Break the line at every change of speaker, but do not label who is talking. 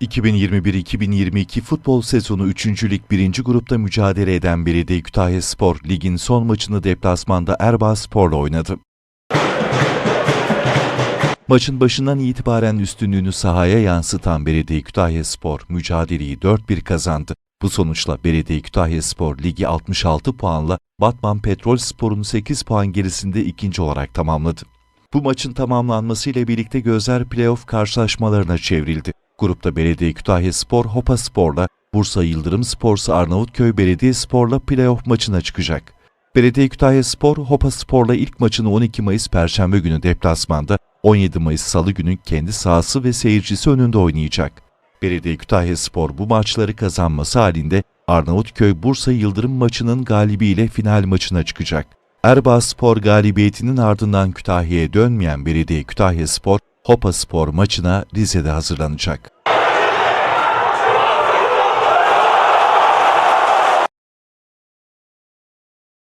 2021-2022 futbol sezonu 3. Lig 1. grupta mücadele eden Belediye Kütahya Spor, ligin son maçını deplasmanda Erbaa Spor'la oynadı. Maçın başından itibaren üstünlüğünü sahaya yansıtan Belediye Kütahya Spor mücadeleyi 4-1 kazandı. Bu sonuçla Belediye Kütahya Spor ligi 66 puanla Batman Petrol Spor'un 8 puan gerisinde ikinci olarak tamamladı. Bu maçın tamamlanmasıyla birlikte gözler playoff karşılaşmalarına çevrildi. Grupta Belediye Kütahya Spor Hopa Spor'la, Bursa Yıldırım Spor'sa Arnavutköy Belediye Spor'la playoff maçına çıkacak. Belediye Kütahya Spor, Hopa Spor'la ilk maçını 12 Mayıs Perşembe günü deplasmanda, 17 Mayıs Salı günü kendi sahası ve seyircisi önünde oynayacak. Belediye Kütahya Spor bu maçları kazanması halinde Arnavutköy Bursa Yıldırım maçının galibiyle final maçına çıkacak. Erbaa Spor galibiyetinin ardından Kütahya'ya dönmeyen Belediye Kütahya Spor, Hopa Spor maçına Rize'de hazırlanacak.